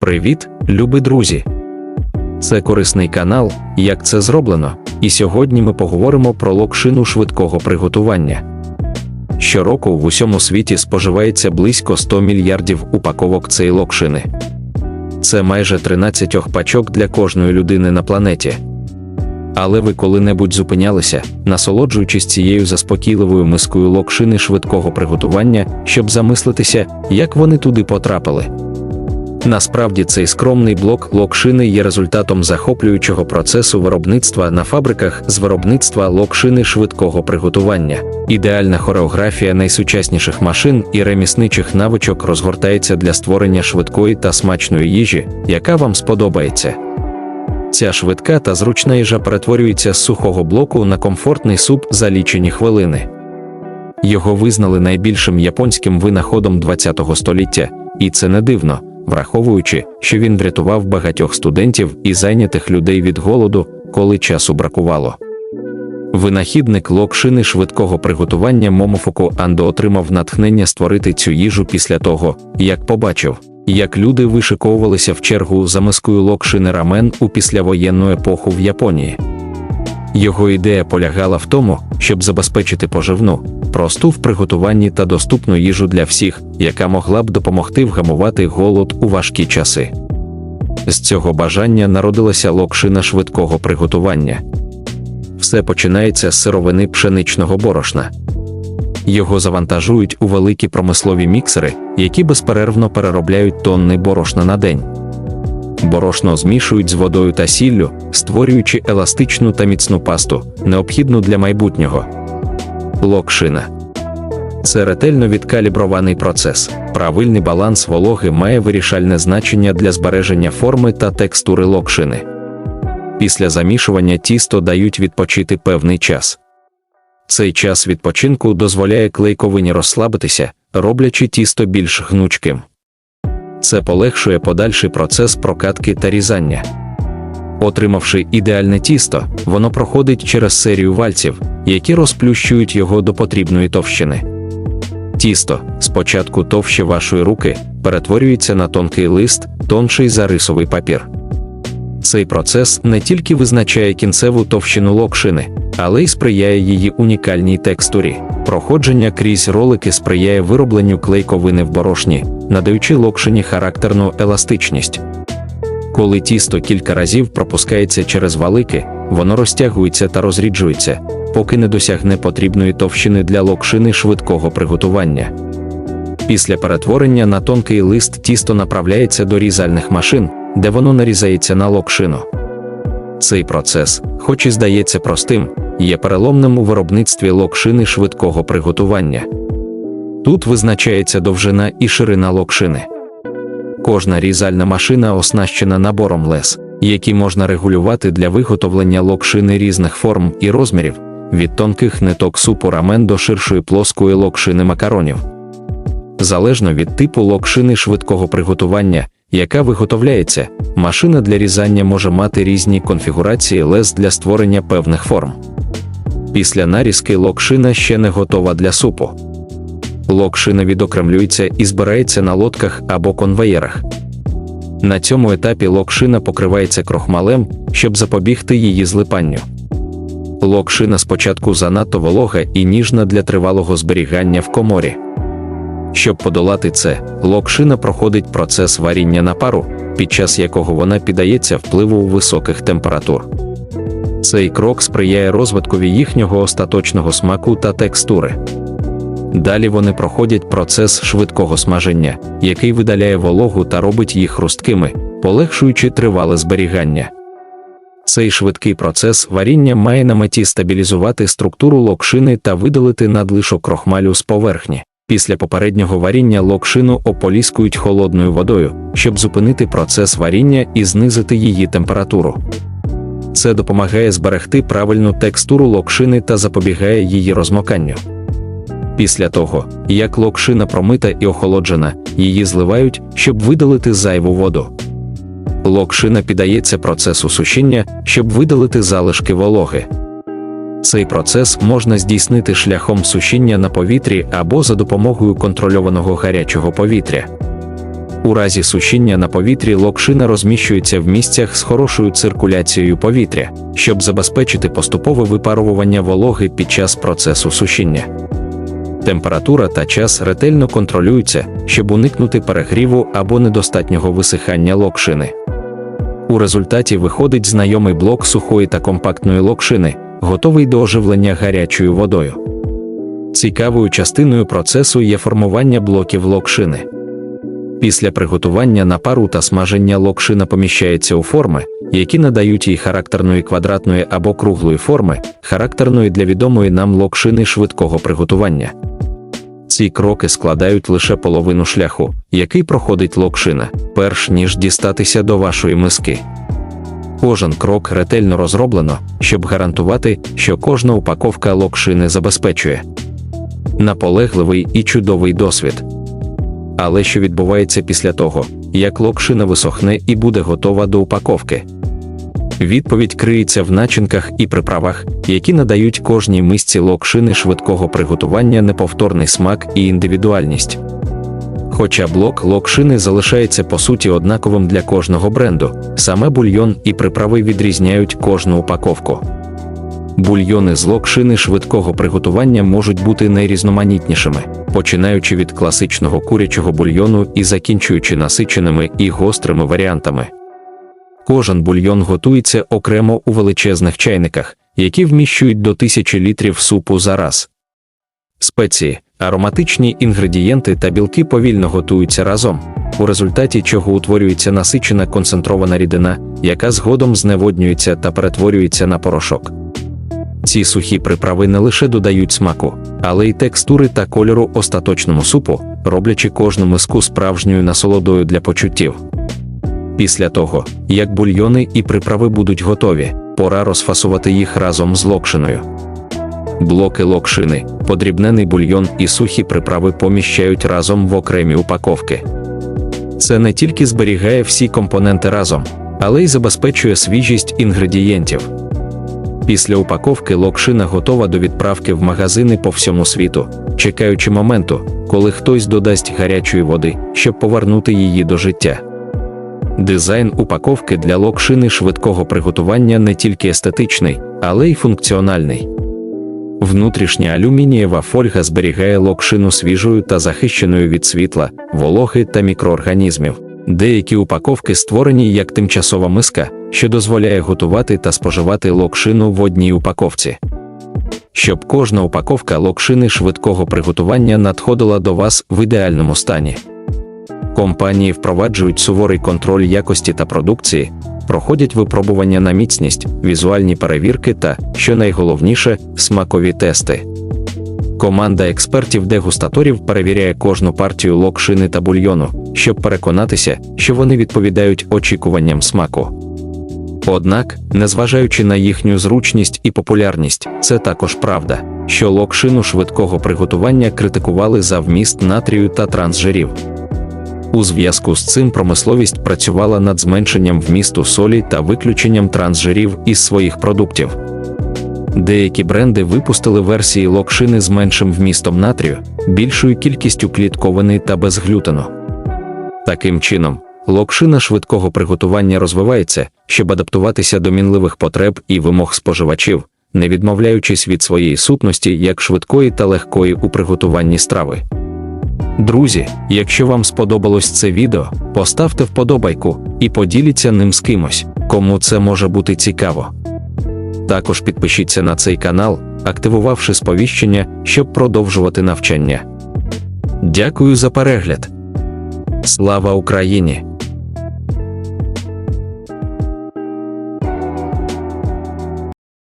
Привіт, любі друзі! Це корисний канал, як це зроблено, і сьогодні ми поговоримо про локшину швидкого приготування. Щороку в усьому світі споживається близько 100 мільярдів упаковок цієї локшини. Це майже 13 пачок для кожної людини на планеті. Але ви коли-небудь зупинялися, насолоджуючись цією заспокійливою мискою локшини швидкого приготування, щоб замислитися, як вони туди потрапили. Насправді цей скромний блок локшини є результатом захоплюючого процесу виробництва на фабриках з виробництва локшини швидкого приготування. Ідеальна хореографія найсучасніших машин і ремісничих навичок розгортається для створення швидкої та смачної їжі, яка вам сподобається. Ця швидка та зручна їжа перетворюється з сухого блоку на комфортний суп за лічені хвилини. Його визнали найбільшим японським винаходом ХХ століття, і це не дивно враховуючи, що він врятував багатьох студентів і зайнятих людей від голоду, коли часу бракувало. Винахідник локшини швидкого приготування Момофуку Андо отримав натхнення створити цю їжу після того, як побачив, як люди вишиковувалися в чергу за мискою локшини рамен у післявоєнну епоху в Японії. Його ідея полягала в тому, щоб забезпечити поживну, просту в приготуванні та доступну їжу для всіх, яка могла б допомогти вгамувати голод у важкі часи. З цього бажання народилася локшина швидкого приготування. Все починається з сировини пшеничного борошна. Його завантажують у великі промислові міксери, які безперервно переробляють тонни борошна на день. Борошно змішують з водою та сіллю, створюючи еластичну та міцну пасту, необхідну для майбутнього. Локшина це ретельно відкалібрований процес. Правильний баланс вологи має вирішальне значення для збереження форми та текстури локшини. Після замішування тісто дають відпочити певний час. Цей час відпочинку дозволяє клейковині розслабитися, роблячи тісто більш гнучким. Це полегшує подальший процес прокатки та різання. Отримавши ідеальне тісто, воно проходить через серію вальців, які розплющують його до потрібної товщини. Тісто, спочатку товще вашої руки, перетворюється на тонкий лист, тонший за рисовий папір. Цей процес не тільки визначає кінцеву товщину локшини, але й сприяє її унікальній текстурі. Проходження крізь ролики сприяє виробленню клейковини в борошні, надаючи локшині характерну еластичність. Коли тісто кілька разів пропускається через валики, воно розтягується та розріджується, поки не досягне потрібної товщини для локшини швидкого приготування. Після перетворення на тонкий лист тісто направляється до різальних машин, де воно нарізається на локшину. Цей процес, хоч і здається простим, є переломним у виробництві локшини швидкого приготування. Тут визначається довжина і ширина локшини. Кожна різальна машина оснащена набором лес, які можна регулювати для виготовлення локшини різних форм і розмірів, від тонких ниток супу рамен до ширшої плоскої локшини макаронів. Залежно від типу локшини швидкого приготування, яка виготовляється, машина для різання може мати різні конфігурації лез для створення певних форм. Після нарізки локшина ще не готова для супу. Локшина відокремлюється і збирається на лодках або конвеєрах. На цьому етапі локшина покривається крохмалем, щоб запобігти її злипанню. Локшина спочатку занадто волога і ніжна для тривалого зберігання в коморі. Щоб подолати це, локшина проходить процес варіння на пару, під час якого вона піддається впливу високих температур. Цей крок сприяє розвиткові їхнього остаточного смаку та текстури. Далі вони проходять процес швидкого смаження, який видаляє вологу та робить їх хрусткими, полегшуючи тривале зберігання. Цей швидкий процес варіння має на меті стабілізувати структуру локшини та видалити надлишок крохмалю з поверхні. Після попереднього варіння локшину ополіскують холодною водою, щоб зупинити процес варіння і знизити її температуру. Це допомагає зберегти правильну текстуру локшини та запобігає її розмоканню. Після того, як локшина промита і охолоджена, її зливають, щоб видалити зайву воду. Локшина піддається процесу сушіння, щоб видалити залишки вологи. Цей процес можна здійснити шляхом сушіння на повітрі або за допомогою контрольованого гарячого повітря. У разі сушіння на повітрі локшина розміщується в місцях з хорошою циркуляцією повітря, щоб забезпечити поступове випаровування вологи під час процесу сушіння. Температура та час ретельно контролюються, щоб уникнути перегріву або недостатнього висихання локшини. У результаті виходить знайомий блок сухої та компактної локшини, готовий до оживлення гарячою водою. Цікавою частиною процесу є формування блоків локшини. Після приготування на пару та смаження локшина поміщається у форми, які надають їй характерної квадратної або круглої форми, характерної для відомої нам локшини швидкого приготування. Ці кроки складають лише половину шляху, який проходить локшина, перш ніж дістатися до вашої миски. Кожен крок ретельно розроблено, щоб гарантувати, що кожна упаковка локшини забезпечує наполегливий і чудовий досвід. Але що відбувається після того, як локшина висохне і буде готова до упаковки? Відповідь криється в начинках і приправах, які надають кожній мисці локшини швидкого приготування неповторний смак і індивідуальність. Хоча блок локшини залишається по суті однаковим для кожного бренду, саме бульйон і приправи відрізняють кожну упаковку. Бульйони з локшини швидкого приготування можуть бути найрізноманітнішими, починаючи від класичного курячого бульйону і закінчуючи насиченими і гострими варіантами. Кожен бульйон готується окремо у величезних чайниках, які вміщують до тисячі літрів супу за раз. Спеції, ароматичні інгредієнти та білки повільно готуються разом, у результаті чого утворюється насичена концентрована рідина, яка згодом зневоднюється та перетворюється на порошок. Ці сухі приправи не лише додають смаку, але й текстури та кольору остаточному супу, роблячи кожну миску справжньою насолодою для почуттів. Після того, як бульйони і приправи будуть готові, пора розфасувати їх разом з локшиною. Блоки локшини, подрібнений бульйон і сухі приправи поміщають разом в окремі упаковки. Це не тільки зберігає всі компоненти разом, але й забезпечує свіжість інгредієнтів. Після упаковки локшина готова до відправки в магазини по всьому світу, чекаючи моменту, коли хтось додасть гарячої води, щоб повернути її до життя. Дизайн упаковки для локшини швидкого приготування не тільки естетичний, але й функціональний. Внутрішня алюмінієва фольга зберігає локшину свіжою та захищеною від світла, вологи та мікроорганізмів. Деякі упаковки створені як тимчасова миска, що дозволяє готувати та споживати локшину в одній упаковці. Щоб кожна упаковка локшини швидкого приготування надходила до вас в ідеальному стані. Компанії впроваджують суворий контроль якості та продукції, проходять випробування на міцність, візуальні перевірки та, що найголовніше, смакові тести. Команда експертів-дегустаторів перевіряє кожну партію локшини та бульйону, щоб переконатися, що вони відповідають очікуванням смаку. Однак, незважаючи на їхню зручність і популярність, це також правда, що локшину швидкого приготування критикували за вміст натрію та трансжирів. У зв'язку з цим промисловість працювала над зменшенням вмісту солі та виключенням трансжирів із своїх продуктів. Деякі бренди випустили версії локшини з меншим вмістом натрію, більшою кількістю клітковини та без глютену. Таким чином, локшина швидкого приготування розвивається, щоб адаптуватися до мінливих потреб і вимог споживачів, не відмовляючись від своєї сутності як швидкої та легкої у приготуванні страви. Друзі, якщо вам сподобалось це відео, поставте вподобайку і поділіться ним з кимось, кому це може бути цікаво. Також підпишіться на цей канал, активувавши сповіщення, щоб продовжувати навчання. Дякую за перегляд. Слава Україні!